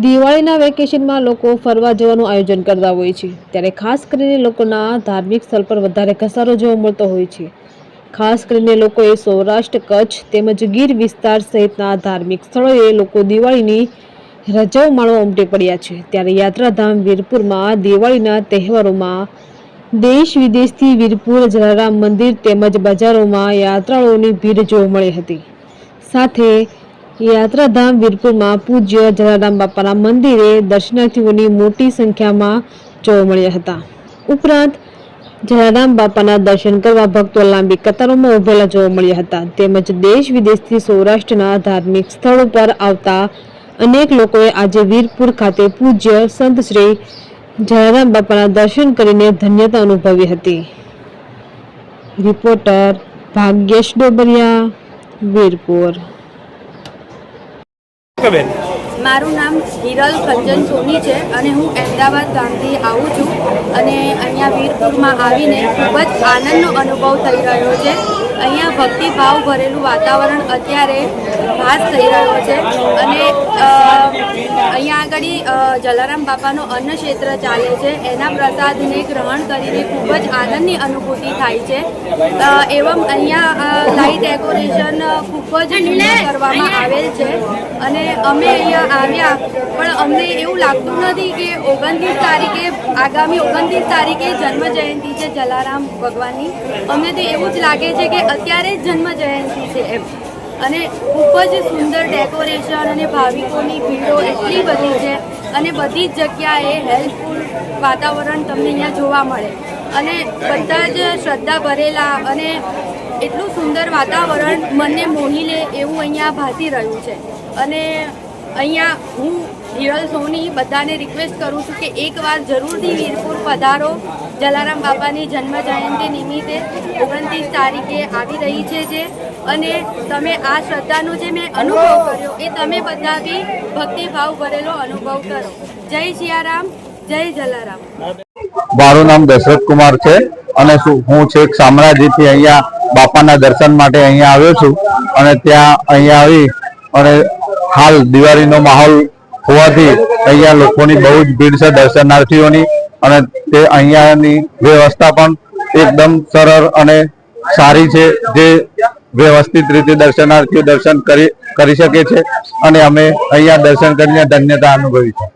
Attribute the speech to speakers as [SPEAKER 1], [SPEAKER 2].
[SPEAKER 1] દિવાળીના વેકેશનમાં લોકો ફરવા જવાનું આયોજન કરતા હોય છે. ત્યારે ખાસ કરીને લોકોના ધાર્મિક સ્થળ પર વધારે ઘસારો જોવા મળતો હોય છે. ખાસ કરીને લોકોએ સૌરાષ્ટ્ર, કચ્છ તેમજ ગીર વિસ્તાર સહિતના ધાર્મિક સ્થળોએ લોકો દિવાળીની રજાઓ માણવા ઉમટી પડ્યા છે. ત્યારે યાત્રાધામ વીરપુરમાં દિવાળીના તહેવારોમાં દેશ વિદેશથી વીરપુર, જલારામ મંદિર તેમજ બજારોમાં યાત્રાળુઓની ભીડ જોવા મળી હતી. સાથે યાત્રાધામ વીરપુરમાં પૂજ્ય જલારામ બાપાના મંદિરે દર્શનાર્થીઓની મોટી સંખ્યામાં જોવા મળ્યા હતા. ઉપરાંત જલારામ બાપાના દર્શન કરવા ભક્તો લાંબી કતારોમાં ઉભેલા જોવા મળ્યા હતા. તેમજ દેશ વિદેશથી સૌરાષ્ટ્રના ધાર્મિક સ્થળો પર આવતા અનેક લોકોએ આજે વીરપુર ખાતે પૂજ્ય સંત શ્રી જલારામ બાપાના દર્શન કરીને ધન્યતા અનુભવી હતી. રિપોર્ટર ભાગ્યેશ ડોબરિયા, વીરપુર.
[SPEAKER 2] બેન
[SPEAKER 3] મારું નામ હિરલ કંચન સોની છે અને હું અમદાવાદ ગામથી આવું છું. અને અહીંયા વીરપુરમાં આવીને ખૂબ જ આનંદનો અનુભવ થઈ રહ્યો છે. અહીંયા ભક્તિભાવ ભરેલું વાતાવરણ અત્યારે ખાસ થઈ રહ્યો છે. અને અહીંયા આગળ જલારામ બાપાનો અન્ન ક્ષેત્ર ચાલે છે. એના પ્રસાદને ગ્રહણ કરીને ખૂબ જ આનંદની અનુભૂતિ થાય છે. એવમ અહીંયા લાઇટ ડેકોરેશન ખૂબ જ કરવામાં આવેલ છે. અને અમે અહીંયા આવ્યા, પણ અમને એવું લાગતું નથી કે ઓગણત્રીસ તારીખે, આગામી ઓગણત્રીસ તારીખે જન્મ જયંતિ છે જલારામ ભગવાનની. અમને તો એવું જ લાગે છે કે અત્યારે જ જન્મ જયંતિ છે એમ. અને ખૂબ જ સુંદર ડેકોરેશન અને ભાવિકોની ભીડો એટલી બધી છે અને બધી જ જગ્યાએ હેલ્પફુલ વાતાવરણ તમને અહીંયા જોવા મળે. અને બધા જ શ્રદ્ધા ભરેલા અને એટલું સુંદર વાતાવરણ મનને મોહી લે એવું અહીંયા ભાસી રહ્યું છે. અને અહીંયા હું હિરલ સોની બધાને રિક્વેસ્ટ કરું છું કે એકવાર જરૂરથી વીરપુર પધારો. જલારામ બાપાની જન્મ જયંતિ નિમિત્તે ઓગણત્રીસ તારીખે આવી રહી છે જે. અને તમે આ શ્રદ્ધાનો જે મેં અનુભવ કર્યો, એ તમે બધા બી ભક્તિભાવ ભરેલો અનુભવ કરો. જય સિયારામ જય જલારામ.
[SPEAKER 4] મારું નામ દશરથ કુમાર છે અને હું છેક શામળાજીથી અહીંયા બાપાના દર્શન માટે અહીંયા આવ્યો છું. અને ત્યાં અહીંયા આવી અને હાલ દિવાળીનો માહોલ હોવાથી અહીંયા લોકોની બહુ જ ભીડ છે દર્શનાર્થીઓની અને તે અહીંયાની વ્યવસ્થા પણ એકદમ સરળ અને સારી છે જે વ્યવસ્થિત રીતે દર્શનાર્થીઓ દર્શન કરી કરી શકે છે અને અમે અહીંયા દર્શન કરીને ધન્યતા અનુભવી છે.